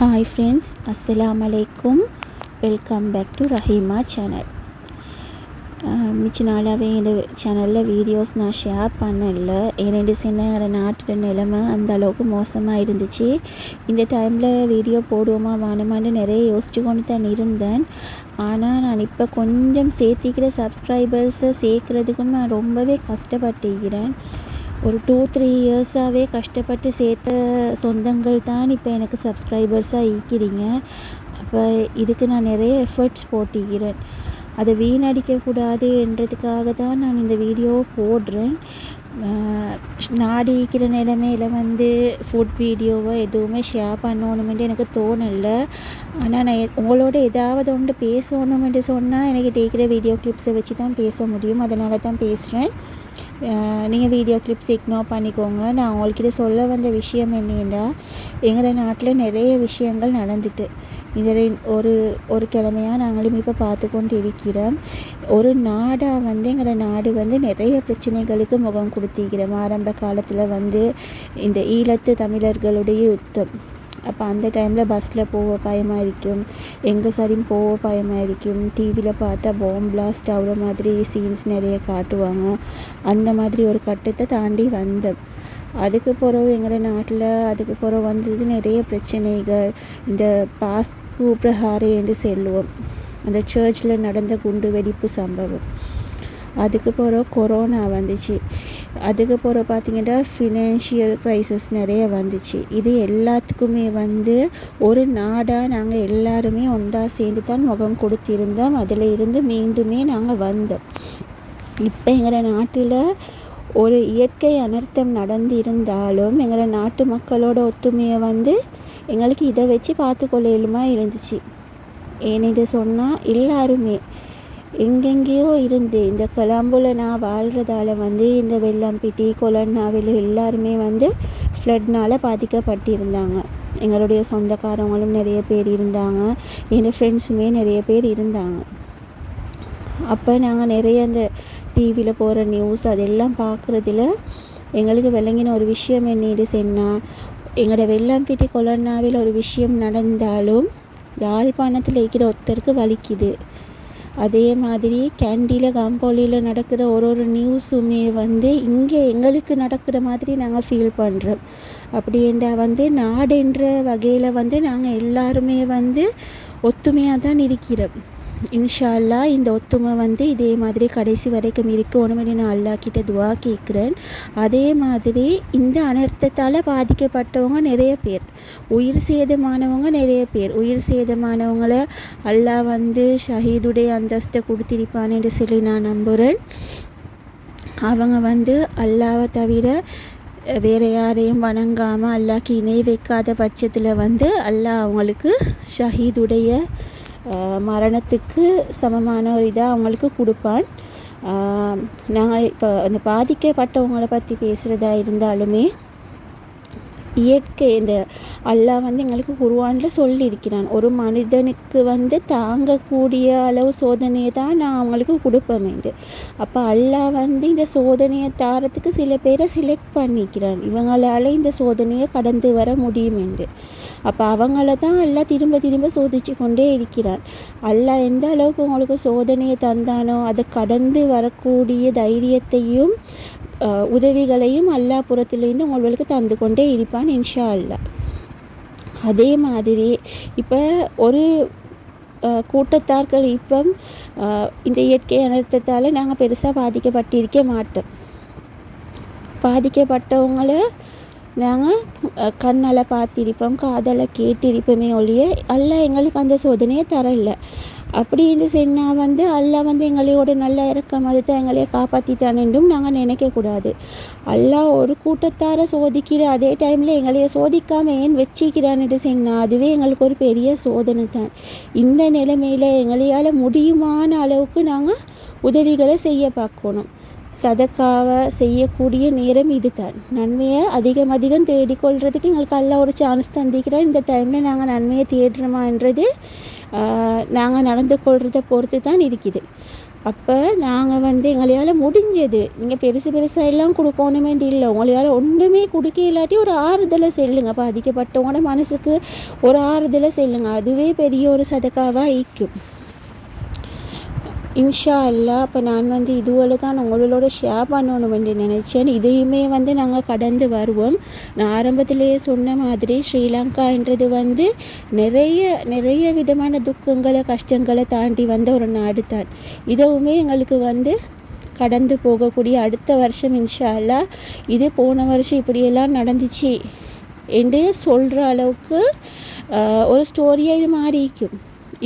Hi friends அஸ்லாம் அலைக்கும் welcome back to Raheema channel மிச்ச நாளாகவே என்னோட சேனலில் வீடியோஸ் நான் ஷேர் பண்ணல. ஏனெண்டு சின்ன நாட்டோட நிலைமை அந்த அளவுக்கு மோசமாக இருந்துச்சு. இந்த டைமில் வீடியோ போடுவோமா வேணுமான்னு நிறைய யோசிச்சு கொண்டு தான் இருந்தேன். ஆனால் நான் இப்போ கொஞ்சம் சேர்த்திக்கிற சப்ஸ்கிரைபர்ஸை சேர்க்குறதுக்கும் நான் ரொம்பவே கஷ்டப்பட்டுக்கிறேன் ஒரு டூ த்ரீ இயர்ஸாகவே கஷ்டப்பட்டு சேர்த்த சொந்தங்கள் தான் இப்போ எனக்கு சப்ஸ்கிரைபர்ஸாக ஈக்கிறீங்க அப்போ இதுக்கு நான் நிறைய எஃபர்ட்ஸ் போட்டிக்கிறேன் அதை வீணடிக்கக்கூடாது என்றதுக்காக தான் நான் இந்த வீடியோ போடுறேன். நாடி ஈக்கிற நிலமையில வந்து ஃபுட் வீடியோவை எதுவுமே ஷேர் பண்ணணுமென்று எனக்கு தோணலை. ஆனால் நான் எ- உங்களோட ஏதாவது ஒன்று பேசணுமென்று சொன்னால் எனக்கு டேக்கிற வீடியோ கிளிப்ஸை வச்சு தான் பேச முடியும். அதனால தான் பேசுகிறேன் நீங்கள் வீடியோ கிளிப்ஸ் இக்னோர் பண்ணிக்கோங்க. நான் உங்கள்கிட்ட சொல்ல வந்த விஷயம் என்னென்னா எங்கள் நாட்டில் நிறைய விஷயங்கள் நடந்துட்டு. இதில் ஒரு ஒரு கிழமையாக நாங்களும் இப்போ பார்த்து கொண்டு இருக்கிறோம். ஒரு நாடாக வந்து எங்களோட நாடு வந்து நிறைய பிரச்சனைகளுக்கு முகம் கொடுத்திருக்கிறோம். ஆரம்ப காலத்தில் வந்து இந்த ஈழத்து தமிழர்களுடைய யுத்தம். அப்போ அந்த டைமில் பஸ்ஸில் போக பயமாக இருக்கும் எங்கே சரியும் போக பயமாக இருக்கும் டிவியில் பார்த்தா பாம் பிளாஸ்ட் அவ்வளோ மாதிரி சீன்ஸ் நிறைய காட்டுவாங்க. அந்த மாதிரி ஒரு கட்டத்தை தாண்டி வந்தோம் அதுக்கு பிறகு எங்கள் நாட்டில் அதுக்கு பிறகு வந்தது நிறைய பிரச்சனைகள். இந்த பாஸ் பிரஹாரே என்று சொல்லுவோம். அந்த சர்ச்சில் நடந்த குண்டு வெடிப்பு சம்பவம். அதுக்கு பிறகு கொரோனா வந்துச்சு. அதுக்கு போகிற பார்த்தீங்கன்னா ஃபினான்ஷியல் க்ரைசிஸ் நிறைய வந்துச்சு. இது எல்லாத்துக்குமே வந்து ஒரு நாடாக நாங்கள் எல்லாருமே ஒன்றா சேர்ந்து தான் முகம் கொடுத்திருந்தோம். அதில் இருந்து மீண்டுமே நாங்கள் வந்தோம். இப்போ எங்கள் நாட்டில் ஒரு இயற்கை அனர்த்தம் நடந்து இருந்தாலும் எங்கள் நாட்டு மக்களோட ஒத்துமையை வந்து எங்களுக்கு இதை வச்சு பார்த்து கொள்ளையிலுமா இருந்துச்சு. ஏன்னு சொன்னால் எல்லாருமே எங்கெங்கேயோ இருந்து இந்த கொலம்புல நான் வாழ்கிறதால வந்து இந்த வெள்ளம்பிட்டி கொலன்னாவில் எல்லாருமே வந்து ஃப்ளட்னால் பாதிக்கப்பட்டிருந்தாங்க. எங்களுடைய சொந்தக்காரவங்களும் நிறைய பேர் இருந்தாங்க. என்னோடய ஃப்ரெண்ட்ஸுமே நிறைய பேர் இருந்தாங்க. அப்போ நாங்கள் நிறைய அந்த டிவியில் போகிற நியூஸ் அதெல்லாம் பார்க்குறதுல எங்களுக்கு விளங்கின ஒரு விஷயம் என்னென்னு சொன்னால் எங்களோட வெள்ளம்பிட்டி கொலன்னாவில் ஒரு விஷயம் நடந்தாலும் யாழ்ப்பாணத்தில் இருக்கிற ஒருத்தருக்கு வலிக்குது. அதே மாதிரி கேண்டியில் காம்போலியில் நடக்கிற ஒரு ஒரு நியூஸுமே வந்து இங்கே எங்களுக்கு நடக்கிற மாதிரி நாங்கள் ஃபீல் பண்ணுறோம் அப்படின்ற வந்து நாடுன்ற வகையில் வந்து நாங்கள் எல்லாருமே வந்து ஒத்துமையாக தான் இருக்கிறோம். இன்ஷா அல்லாஹ் இந்த ஒத்துமை வந்து இதே மாதிரி கடைசி வரைக்கும் இருக்கணும்னு நான் அல்லாஹ் கிட்ட துவா கேட்குறேன் அதே மாதிரி இந்த அனர்த்தத்தால் பாதிக்கப்பட்டவங்க நிறைய பேர். உயிர் சேதமானவங்க நிறைய பேர். உயிர் சேதமானவங்கள அல்லாஹ் வந்து ஷஹீதுடைய அந்தஸ்தை கொடுத்திருப்பான்னு சொல்லி நான் நம்புகிறேன் அவங்க வந்து அல்லாவை தவிர வேறு யாரையும் வணங்காமல் அல்லாக்கு இணை வைக்காத பட்சத்தில் வந்து அல்லாஹ் அவங்களுக்கு ஷஹீதுடைய மரணத்துக்கு சமமான ஒரு இதாக அவங்களுக்கு கொடுப்பான். நாங்கள் இப்போ அந்த பாதிக்கப்பட்டவங்களை பற்றி பேசுகிறதா இருந்தாலுமே இயற்கை இந்த அல்லாஹ் வந்து எங்களுக்கு குருவானில் சொல்லியிருக்கிறான். ஒரு மனிதனுக்கு வந்து தாங்கக்கூடிய அளவு சோதனையை தான் நான் அவங்களுக்கு கொடுப்பேன்ண்டு அப்போ அல்லாஹ் வந்து இந்த சோதனையை தாரத்துக்கு சில பேரை செலக்ட் பண்ணிக்கிறான். இவங்களால இந்த சோதனையை கடந்து வர முடியும் என்று. அப்போ அவங்கள தான் அல்லாஹ் திரும்ப திரும்ப சோதிச்சு கொண்டே இருக்கிறான். அல்லாஹ் எந்த அளவுக்கு உங்களுக்கு சோதனையை தந்தானோ அதை கடந்து வரக்கூடிய தைரியத்தையும் உதவிகளையும் அல்லாஹ் புறத்திலேருந்து உங்களுக்கு தந்து கொண்டே இருப்பான் இன்ஷா அல்லா அதே மாதிரி இப்போ ஒரு கூட்டத்தார்கள் இப்போ இந்த இயற்கை அனர்த்தத்தால் நாங்கள் பெருசாக பாதிக்கப்பட்டிருக்க மாட்டோம். பாதிக்கப்பட்டவங்கள நாங்கள் கண்ணால் பார்த்திருப்போம் காதால் கேட்டிருப்போமே ஒழிய அல்லாஹ் எங்களுக்கு அந்த சோதனையை தரல. அப்படின்னு சொன்னால் வந்து அல்லாஹ் வந்து எங்களோட நல்ல இறக்கம் அது தான் காப்பாற்றிட்டான் என்றும் நாங்கள் நினைக்கக்கூடாது. அல்லாஹ் ஒரு கூட்டத்தாரை சோதிக்கிற அதே டைமில் எங்களைய சோதிக்காமல் ஏன் வச்சிக்கிறான்னு சொன்னால் அதுவே எங்களுக்கு ஒரு பெரிய சோதனை தான். இந்த நிலைமையில் எங்களையால் முடியுமான அளவுக்கு நாங்கள் உதவிகளை செய்ய பார்க்கணும். சதக்காவை செய்யக்கூடிய நேரம் இதுதான். நன்மையை அதிகம் அதிகம் தேடிக்கொள்கிறதுக்கு எங்களுக்கு எல்லாம் ஒரு சான்ஸ் தந்திக்கிறோம் இந்த டைமில் நாங்கள் நன்மையை தேடுறோமான்றது நாங்கள் நடந்து கொள்கிறத பொறுத்து தான் இருக்குது. அப்போ நாங்கள் வந்து எங்களையால் முடிஞ்சது நீங்கள் பெருசு பெருசாக எல்லாம் கொடுக்கணும் வேண்டி இல்லை. உங்களையால் ஒன்றுமே கொடுக்க இல்லாட்டி ஒரு ஆறுதலை செல்லுங்க. பாதிக்கப்பட்டவங்களோட மனசுக்கு ஒரு ஆறுதலை செல்லுங்க. அதுவே பெரிய ஒரு சதக்காவாக ஈக்கும் இன்ஷா அல்லா இப்போ நான் வந்து இதுவோல தான் உங்களோட ஷேர் பண்ணணும் என்று நினச்சேன். இதையுமே வந்து நாங்கள் கடந்து வருவோம். நான் ஆரம்பத்திலேயே சொன்ன மாதிரி ஸ்ரீலங்கான்றது வந்து நிறைய நிறைய விதமான துக்கங்களை கஷ்டங்களை தாண்டி வந்த ஒரு நாடு தான். இதுவுமே எங்களுக்கு வந்து கடந்து போகக்கூடிய அடுத்த வருஷம் இன்ஷா அல்லா. இது போன வருஷம் இப்படியெல்லாம் நடந்துச்சு என்று சொல்கிற அளவுக்கு ஒரு ஸ்டோரியாக இது மாறிக்கும்.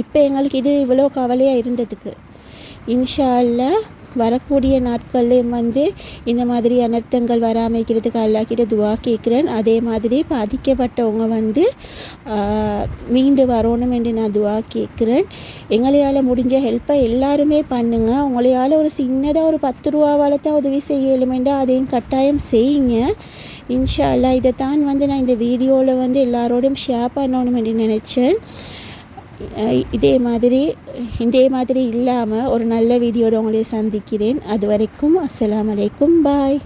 இப்போ எங்களுக்கு இது இவ்வளோ கவலையாக இருந்ததுக்கு. இன்ஷா அல்லா வரக்கூடிய நாட்கள்லேயும் வந்து இந்த மாதிரி அனர்த்தங்கள் வராமைக்கிறதுக்கு அல்லாக்கிட்ட துவா கேட்குறேன் அதே மாதிரி பாதிக்கப்பட்டவங்க வந்து மீண்டு வரணும் என்று நான் துவா கேட்குறேன் எங்களையால் முடிஞ்ச ஹெல்ப்பை எல்லாருமே பண்ணுங்கள் உங்களையால் ஒரு சின்னதாக ஒரு பத்து ரூபாவால் தான் உதவி செய்ய இயலுமெண்டா அதையும் கட்டாயம் செய்யுங்க. இன்ஷா அல்லா இதை தான் வந்து நான் இந்த வீடியோவில் வந்து எல்லாரோடும் ஷேர் பண்ணணும் என்று நினச்சேன். இதே மாதிரி இதே மாதிரி இல்லாமல் ஒரு நல்ல வீடியோட உங்களை சந்திக்கிறேன். அது வரைக்கும் அஸ்லாம் அலைக்கும். பாய்